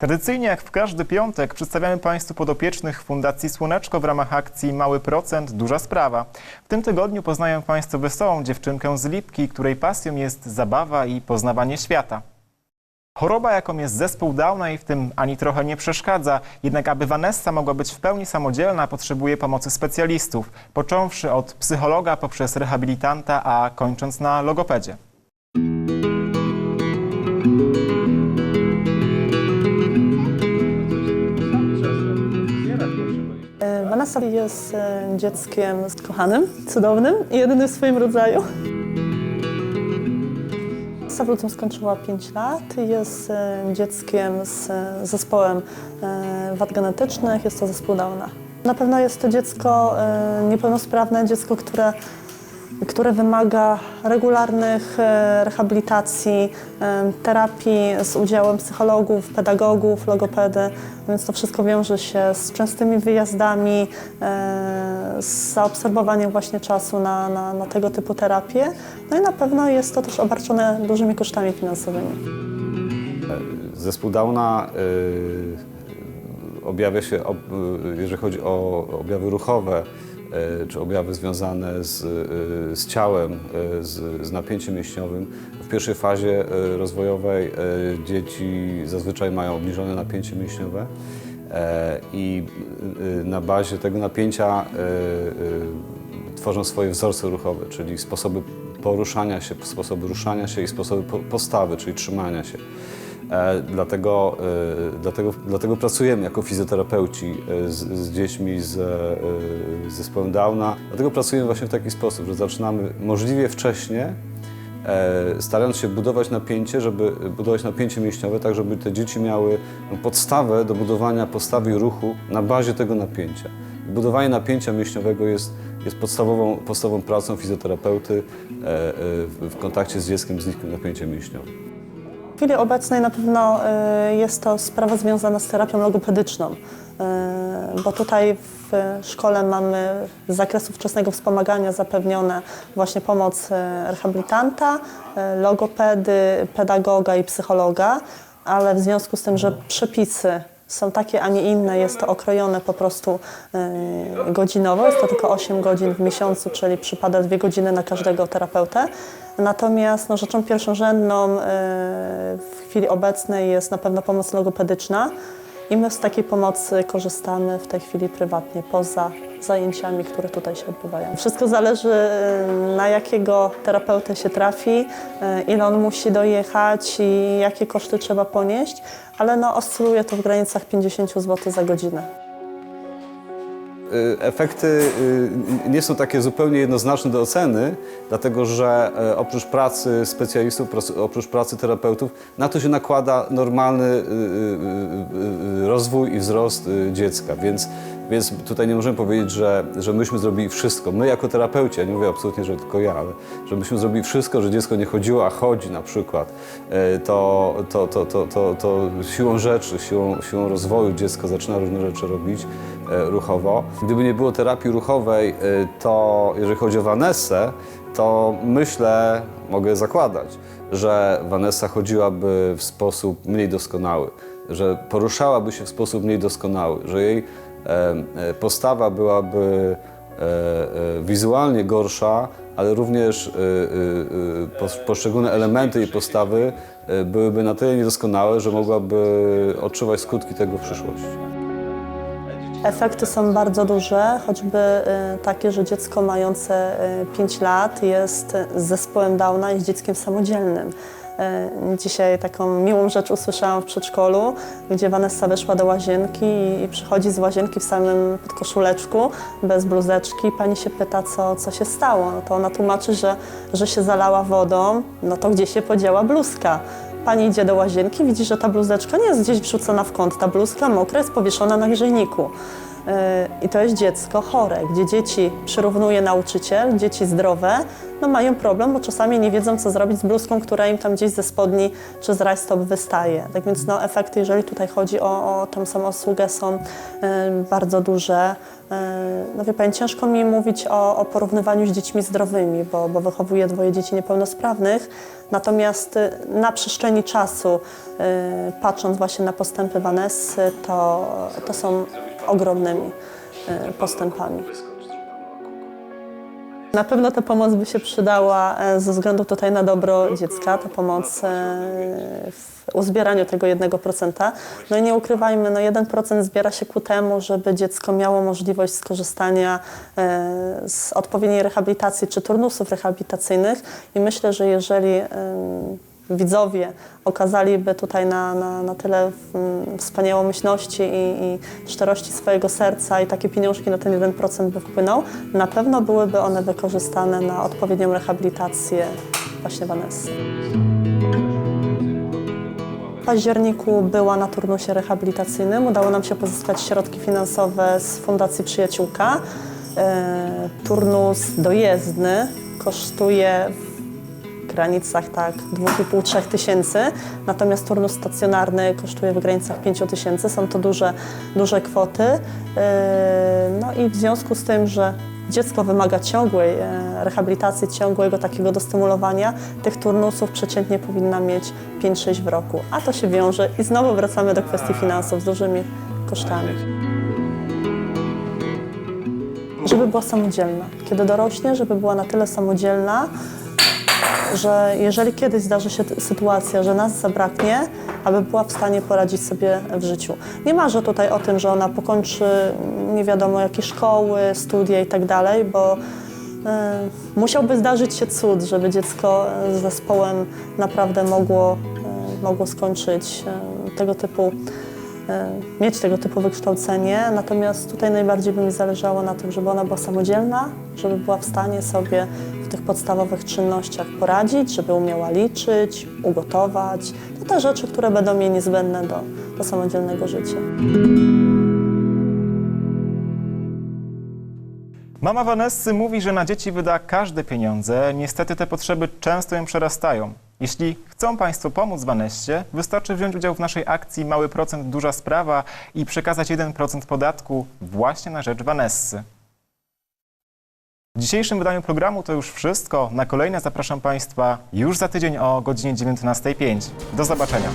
Tradycyjnie jak w każdy piątek przedstawiamy Państwu podopiecznych Fundacji Słoneczko w ramach akcji Mały Procent, Duża Sprawa. W tym tygodniu poznają Państwo wesołą dziewczynkę z Lipki, której pasją jest zabawa i poznawanie świata. Choroba, jaką jest zespół Downa jej w tym ani trochę nie przeszkadza, jednak aby Vanessa mogła być w pełni samodzielna, potrzebuje pomocy specjalistów, począwszy od psychologa poprzez rehabilitanta, a kończąc na logopedzie. Vanessa jest e, dzieckiem kochanym, cudownym i jedynym w swoim rodzaju. Vanessa skończyła 5 lat. Jest e, dzieckiem z e, zespołem wad genetycznych. Jest to zespół Downa. Na pewno jest to dziecko niepełnosprawne, dziecko, które które wymaga regularnych e, rehabilitacji, e, terapii z udziałem psychologów, pedagogów, logopedy, więc to wszystko wiąże się z częstymi wyjazdami, e, z zaobserwowaniem właśnie czasu na, na, na tego typu terapię. No i na pewno jest to też obarczone dużymi kosztami finansowymi. Zespół Downa y, objawia się, ob, jeżeli chodzi o objawy ruchowe, czy objawy związane z, y, z ciałem, y, z, z napięciem mięśniowym. W pierwszej fazie rozwojowej dzieci zazwyczaj mają obniżone napięcie mięśniowe e, i na bazie tego napięcia tworzą swoje wzorce ruchowe, czyli sposoby poruszania się, sposoby ruszania się i sposoby po- postawy, czyli trzymania się. E, Dlatego, e, dlatego, dlatego pracujemy jako fizjoterapeuci e, z, z dziećmi z, z zespołem Downa. Dlatego pracujemy właśnie w taki sposób, że zaczynamy możliwie wcześnie, starając się budować napięcie, żeby budować napięcie mięśniowe, tak żeby te dzieci miały podstawę do budowania postawy ruchu na bazie tego napięcia. Budowanie napięcia mięśniowego jest, jest podstawową, podstawową pracą fizjoterapeuty w kontakcie z dzieckiem z niskim napięciem mięśniowym. Chwili obecnej na pewno y, jest to sprawa związana z terapią logopedyczną, y, bo tutaj w szkole mamy z zakresu wczesnego wspomagania zapewnione właśnie pomoc y, rehabilitanta, logopedy, pedagoga i psychologa, ale w związku z tym, że przepisy są takie, a nie inne, jest to okrojone po prostu y, godzinowo, jest to tylko 8 godzin w miesiącu, czyli przypada 2 godziny na każdego terapeutę. Natomiast no, rzeczą pierwszorzędną y, w chwili obecnej jest na pewno pomoc logopedyczna i my z takiej pomocy korzystamy w tej chwili prywatnie, poza zajęciami, które tutaj się odbywają. Wszystko zależy y, na jakiego terapeutę się trafi, y, ile on musi dojechać i jakie koszty trzeba ponieść, ale no, oscyluje to w granicach 50 zł za godzinę. Y, Efekty y, nie są takie zupełnie jednoznaczne do oceny, dlatego że e, oprócz pracy specjalistów, oprócz pracy terapeutów, na to się nakłada normalny y, y, y, y, rozwój i wzrost y, dziecka. Więc, więc tutaj nie możemy powiedzieć, że, że myśmy zrobili wszystko. My jako terapeuci, ja nie mówię absolutnie, że tylko ja, ale że myśmy zrobili wszystko, że dziecko nie chodziło, a chodzi na przykład, to, to, to, to, to, to siłą rzeczy, siłą, siłą rozwoju dziecko zaczyna różne rzeczy robić ruchowo. Gdyby nie było terapii ruchowej, e, to jeżeli chodzi o Vanessę, to myślę, mogę zakładać, że Vanessa chodziłaby w sposób mniej doskonały, że poruszałaby się w sposób mniej doskonały, że jej e, e, postawa byłaby e, e, wizualnie gorsza, ale również e, e, e, pos- poszczególne elementy jej postawy e, byłyby na tyle niedoskonałe, że mogłaby odczuwać skutki tego w przyszłości. Efekty są bardzo duże, choćby y, takie, że dziecko mające 5 lat jest z zespołem Downa, jest dzieckiem samodzielnym. Y, Dzisiaj taką miłą rzecz usłyszałam w przedszkolu, gdzie Vanessa wyszła do łazienki i- i przychodzi z łazienki w samym podkoszuleczku, bez bluzeczki. Pani się pyta, co, co się stało. No to ona tłumaczy, że, że się zalała wodą, no to gdzie się podziała bluzka. Pani idzie do łazienki, widzi, że ta bluzeczka nie jest gdzieś wrzucona w kąt. Ta bluzka mokra jest powieszona na grzejniku. I to jest dziecko chore, gdzie dzieci przyrównuje nauczyciel, dzieci zdrowe, no mają problem, bo czasami nie wiedzą, co zrobić z bluzką, która im tam gdzieś ze spodni czy z rajstop wystaje. Tak więc no, efekty, jeżeli tutaj chodzi o, o tą samoobsługę, są e, bardzo duże. E, no wie Pani, ciężko mi mówić o, o porównywaniu z dziećmi zdrowymi, bo, bo wychowuję dwoje dzieci niepełnosprawnych. Natomiast e, na przestrzeni czasu, e, patrząc właśnie na postępy Vanessy, to, to są ogromnymi e, postępami. Na pewno ta pomoc by się przydała e, ze względu tutaj na dobro dziecka, ta pomoc e, w uzbieraniu tego 1%. No i nie ukrywajmy, no 1% zbiera się ku temu, żeby dziecko miało możliwość skorzystania z odpowiedniej rehabilitacji czy turnusów rehabilitacyjnych i myślę, że jeżeli widzowie okazaliby tutaj na, na, na tyle mm, wspaniałomyślności i, i szczerości swojego serca i takie pieniążki na ten 1% by wpłynął, na pewno byłyby one wykorzystane na odpowiednią rehabilitację właśnie Vanessy. W październiku była na turnusie rehabilitacyjnym. Udało nam się pozyskać środki finansowe z Fundacji Przyjaciółka. E, turnus dojezdny kosztuje granicach tak 2,5-3 tysięcy, natomiast turnus stacjonarny kosztuje w granicach 5 tysięcy. Są to duże, duże kwoty. E, No i w związku z tym, że dziecko wymaga ciągłej e, rehabilitacji, ciągłego takiego dostymulowania, tych turnusów przeciętnie powinna mieć 5-6 w roku. A to się wiąże i znowu wracamy do kwestii finansów z dużymi kosztami. Żeby była samodzielna. Kiedy dorośnie, żeby była na tyle samodzielna, że jeżeli kiedyś zdarzy się sytuacja, że nas zabraknie, aby była w stanie poradzić sobie w życiu. Nie marzę tutaj o tym, że ona pokończy nie wiadomo jakie szkoły, studia i tak dalej, bo e, musiałby zdarzyć się cud, żeby dziecko z zespołem naprawdę mogło, e, mogło skończyć e, tego typu mieć tego typu wykształcenie, natomiast tutaj najbardziej by mi zależało na tym, żeby ona była samodzielna, żeby była w stanie sobie tych podstawowych czynnościach poradzić, żeby umiała liczyć, ugotować. To te rzeczy, które będą jej niezbędne do, do samodzielnego życia. Mama Vanessy mówi, że na dzieci wyda każde pieniądze. Niestety te potrzeby często ją przerastają. Jeśli chcą Państwo pomóc Vanessie, wystarczy wziąć udział w naszej akcji Mały Procent Duża Sprawa i przekazać 1% podatku właśnie na rzecz Vanessy. W dzisiejszym wydaniu programu to już wszystko. Na kolejne zapraszam Państwa już za tydzień o godzinie 19.05. Do zobaczenia.